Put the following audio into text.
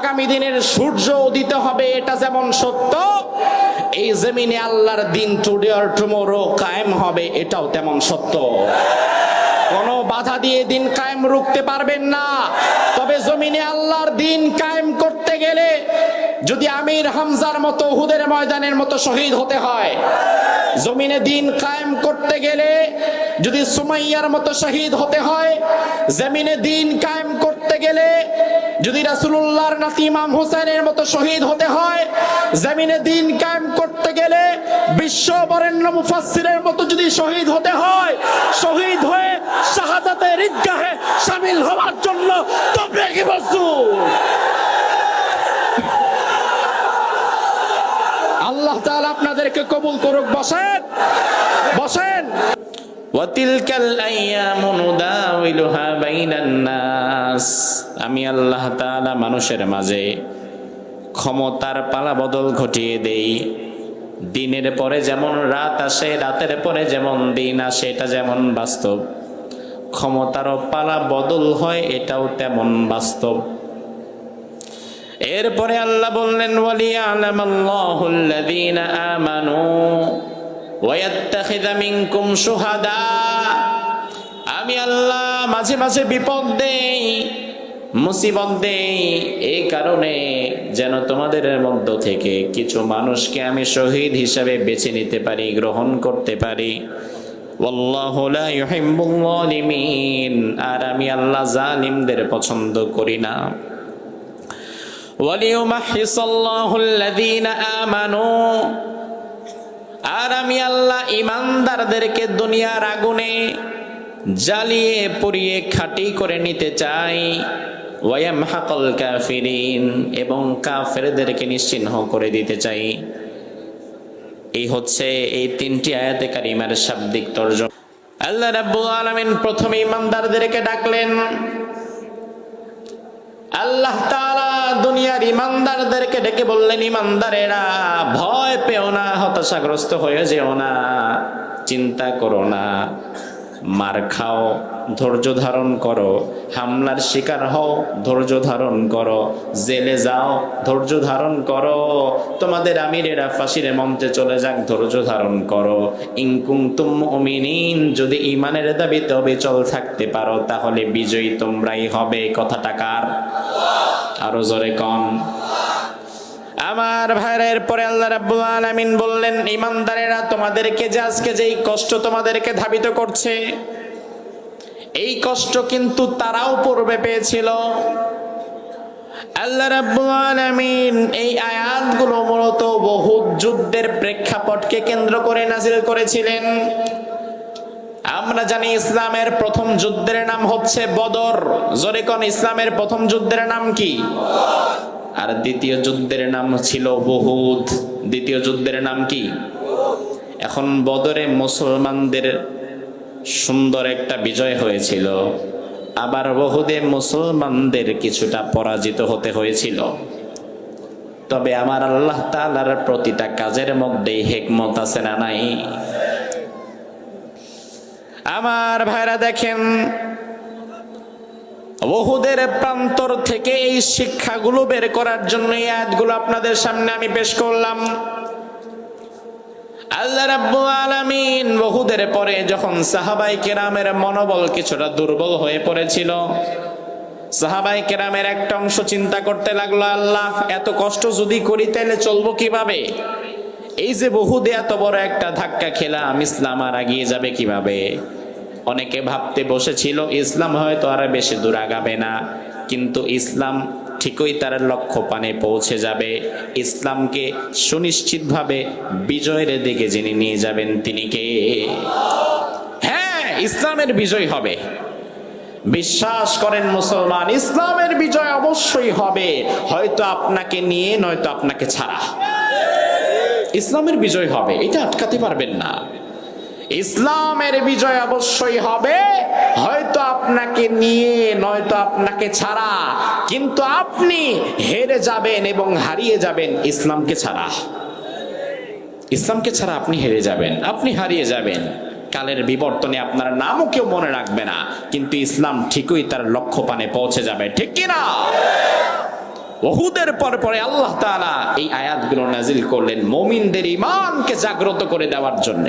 আগামী দিনের সূর্য উদিত হবে, এটা যেমন সত্য, এই জমিনে আল্লাহর দিন টুডে আর টুমোরো কায়েম হবে, এটাও তেমন সত্য। কোনো বাধা দিয়ে দিন কায়েম রুখতে পারবেন না। তবে জমিনে আল্লাহর দিন কায়েম করতে গেলে যদি আমির হামজার মতো হুদের ময়দানের মতো শহীদ হতে হয়, জমিনে দিন কায়েম করতে গেলে যদি সুমাইয়ার মতো শহীদ হতে হয়, জমিনে দিন কায়েম করতে গেলে যদি রাসূলুল্লাহর নাতি ইমাম হোসেনের মতো শহীদ হতে হয় জমিনে দিন কায়েম করতে গেলে বিশ্ব বরেণ্য মুফাসসিরের মতো যদি শহীদ হতে হয় শহীদ হয়ে শাহাদাতের ঈদগাহে শামিল হওয়ার জন্য তবে কি বস্তু আল্লাহ তাআলা আপনাদেরকে কবুল করুক বসেন বসেন وتلك الأيام نداولها بين الناس আমি আল্লাহ তাআলা মানুষের মাঝে ক্ষমতার পালা বদল ঘটিয়ে দেই। দিনের পরে যেমন রাত আসে, রাতের পরে যেমন দিন আসে, এটা যেমন বাস্তব। ক্ষমতারও পালা বদল হয়, এটাও তেমন বাস্তব। এরপরে আল্লাহ বললেন আমানু ওয়ায়াত্তাখিযা আমি আল্লাহ মাঝে মাঝে বিপদ দেই। মুসিবত দেই এই কারণে যেন তোমাদের মধ্য থেকে কিছু মানুষকে আমি শহীদ হিসাবে বেছে নিতে পারি, গ্রহণ করতে পারি। আর আমি আল্লাহ জালিমদের পছন্দ করি না। আর আমি আল্লাহ ইমানদারদেরকে দুনিয়ার আগুনে জ্বালিয়ে পুড়িয়ে খাটি করে নিতে চাই। ওয়ায়ামহাকাল কাফিরিন, এবং কাফেরদেরকে নিশ্চিহ্ন করে দিতে চাই। এই হচ্ছে এই তিনটি আয়াতে কারিমার শাব্দিক তর্জমা। আল্লাহ রাব্বুল আলামিন প্রথমে ইমানদারদেরকে ডাকলেন। আল্লাহ তাআলা দুনিয়ার ইমানদারদেরকে ডেকে বললেন, ইমানদারেরা, ভয় পেও না, হতাশাগ্রস্ত হয়ে যেও না, চিন্তা করো না। মার খাও, ধৈর্য ধারণ করো, হামলার শিকার হও, ধৈর্য ধারণ করো, জেলে যাও, ধৈর্য ধারণ করো। তোমাদের আমিরেরা ফাঁসির মঞ্চে চলে যাক, ধৈর্য ধারণ করো। ইনকুম তুম অমিনিন যদি ইমানের দাবিতে অবিচল থাকতে পারো, তাহলে বিজয়ী তোমরাই হবে। কথাটা কার? আরও জোরে কম আমার ভাইয়ের পরে আল্লাহ রাব্বুল আলামিন বললেন ইমানদারেরা তোমাদেরকে যে আজকে যেই কষ্ট তোমাদেরকে ধাবিত করছে, এই কষ্ট কিন্তু তারাও পূর্বে পেয়েছিল। আল্লাহ রাব্বুল আলামিন এই আয়াতগুলো মূলত বহু যুদ্ধের প্রেক্ষাপটকে কেন্দ্র করে নাজিল করেছিলেন। আমরা জানি ইসলামের প্রথম যুদ্ধের নাম হচ্ছে বদর। জোরে কোন, ইসলামের প্রথম যুদ্ধের নাম কি? আর দ্বিতীয় যুদ্ধের নাম ছিল বহুদ দ্বিতীয় যুদ্ধের নাম কি? এখন বদরে মুসলমানদের সুন্দর একটা বিজয় হয়েছিল। আবার বহুদে মুসলমানদের কিছুটা পরাজিত হতে হয়েছিল। তবে আমার আল্লাহ তাআলার প্রতিটা কাজের মধ্যেই হেকমত আছে না নাই? আমার ভাইরা দেখেন বহুদের প্রান্তর থেকে এই শিক্ষাগুলো বের করার জন্য এই আয়াতগুলো আপনাদের সামনে আমি পেশ করলাম। আল্লাহ রাব্বুল আলামিন বহুদের পরে যখন সাহাবাই কেরামের মনোবল কিছুটা দুর্বল হয়ে পড়েছিল, সাহাবাই কেরামের একটা অংশ চিন্তা করতে লাগল, আল্লাহ, এত কষ্ট যদি করি তাহলে চলবো কীভাবে? এই যে বহুদে এত বড় একটা ধাক্কা খেলাম, ইসলাম আর আগিয়ে যাবে কীভাবে? অনেকে ভাবতে বসেছিল, ইসলাম হয়তো আর বেশি দূর আগাবে না। কিন্তু ইসলাম ঠিকই তার লক্ষ্য পানে পৌঁছে যাবে। ইসলামকে সুনিশ্চিতভাবে বিজয়ের দিকে যিনি নিয়ে যাবেন, তিনি কে? হ্যাঁ ইসলামের বিজয় হবে। বিশ্বাস করেন মুসলমান, ইসলামের বিজয় অবশ্যই হবে। হয়তো আপনাকে নিয়ে, নয়তো আপনাকে ছাড়া। ইসলামের বিজয় হবে, এটা আটকাতে পারবেন না। ইসলামের বিজয় অবশ্যই হবে। হয়তো আপনাকে নিয়ে, নয়তো আপনাকে ছাড়া। কিন্তু আপনি হেরে যাবেন এবং হারিয়ে যাবেন ইসলামকে ছাড়া। ইসলামকে ছাড়া আপনি হেরে যাবেন, আপনি হারিয়ে যাবেন। কালের বিবর্তনে আপনার নামও কেউ মনে রাখবে না। কিন্তু ইসলাম ঠিকই তার লক্ষ্য পানে পৌঁছে যাবে, ঠিক কি না ওহুদের পর পরে আল্লাহ তাআলা এই আয়াতগুলো নাজিল করলেন মুমিনদের ঈমানকে জাগ্রত করে দেওয়ার জন্য।